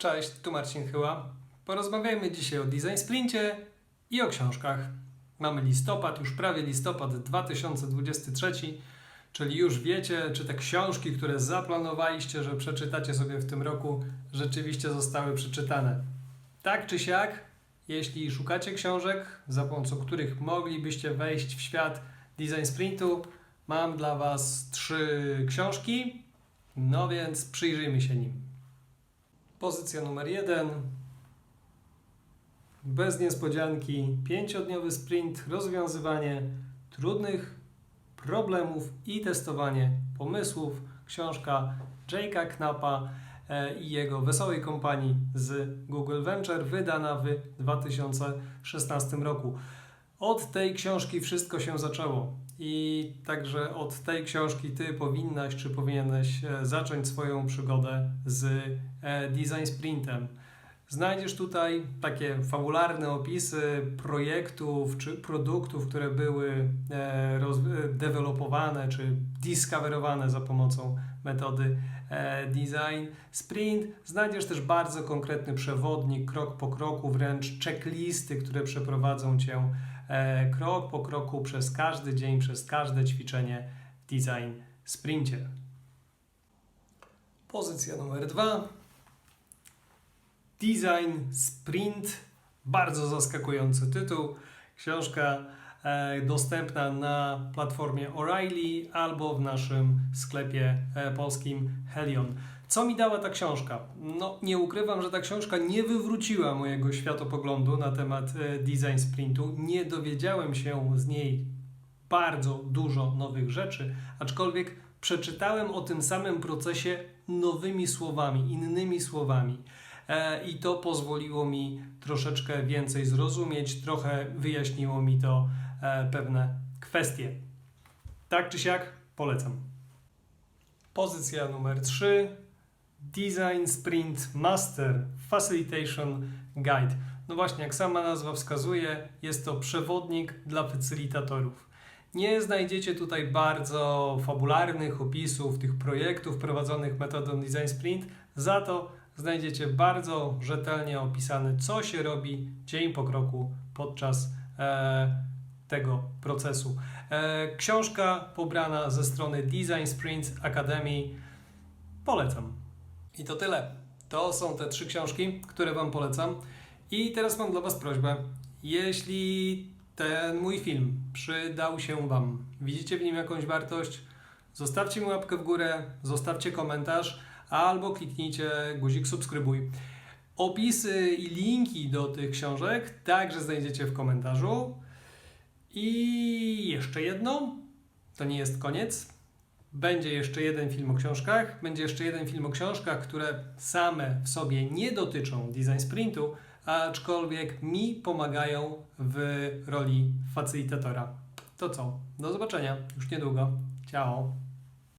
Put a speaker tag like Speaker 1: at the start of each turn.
Speaker 1: Cześć, tu Marcin Chyła. Porozmawiajmy dzisiaj o Design Sprincie i o książkach. Mamy listopad, już prawie listopad 2023, czyli już wiecie, czy te książki, które zaplanowaliście, że przeczytacie sobie w tym roku, rzeczywiście zostały przeczytane. Tak czy siak, jeśli szukacie książek, za pomocą których moglibyście wejść w świat Design Sprintu, mam dla Was trzy książki, no więc przyjrzyjmy się nim. Pozycja numer jeden. Bez niespodzianki, pięciodniowy sprint, rozwiązywanie trudnych problemów i testowanie pomysłów. Książka Jake'a Knapa e, i jego wesołej kompanii z Google Venture, wydana w 2016 roku. Od tej książki wszystko się zaczęło. I także od tej książki ty powinnaś czy powinieneś e, zacząć swoją przygodę z e, design sprintem. Znajdziesz tutaj takie fabularne opisy projektów czy produktów, które były e, dewelopowane czy discoverowane za pomocą metody design sprint. Znajdziesz też bardzo konkretny przewodnik, krok po kroku, wręcz checklisty, które przeprowadzą cię krok po kroku przez każdy dzień, przez każde ćwiczenie w design sprincie. Pozycja numer dwa. Design Sprint. Bardzo zaskakujący tytuł. Książka e, dostępna na platformie O'Reilly albo w naszym sklepie e, polskim Helion. Co mi dała ta książka? No, nie ukrywam, że ta książka nie wywróciła mojego światopoglądu na temat e, design sprintu. Nie dowiedziałem się z niej bardzo dużo nowych rzeczy, aczkolwiek przeczytałem o tym samym procesie nowymi słowami, innymi słowami. E, I to pozwoliło mi troszeczkę więcej zrozumieć, trochę wyjaśniło mi to e, pewne kwestie. Tak czy siak, polecam. Pozycja numer 3. Design Sprint Master Facilitation Guide. No właśnie, jak sama nazwa wskazuje, jest to przewodnik dla facylitatorów. Nie znajdziecie tutaj bardzo fabularnych opisów tych projektów prowadzonych metodą Design Sprint, za to znajdziecie bardzo rzetelnie opisane, co się robi dzień po kroku podczas e, tego procesu. E, książka pobrana ze strony Design Sprint Academy. Polecam. I to tyle. To są te trzy książki, które Wam polecam. I teraz mam dla Was prośbę. Jeśli ten mój film przydał się Wam, widzicie w nim jakąś wartość, zostawcie mi łapkę w górę, zostawcie komentarz albo kliknijcie guzik subskrybuj. Opisy i linki do tych książek także znajdziecie w komentarzu. I jeszcze jedno, to nie jest koniec. Będzie jeszcze jeden film o książkach. Będzie jeszcze jeden film o książkach, które same w sobie nie dotyczą design sprintu, aczkolwiek mi pomagają w roli facylitatora. To co? Do zobaczenia już niedługo. Ciao.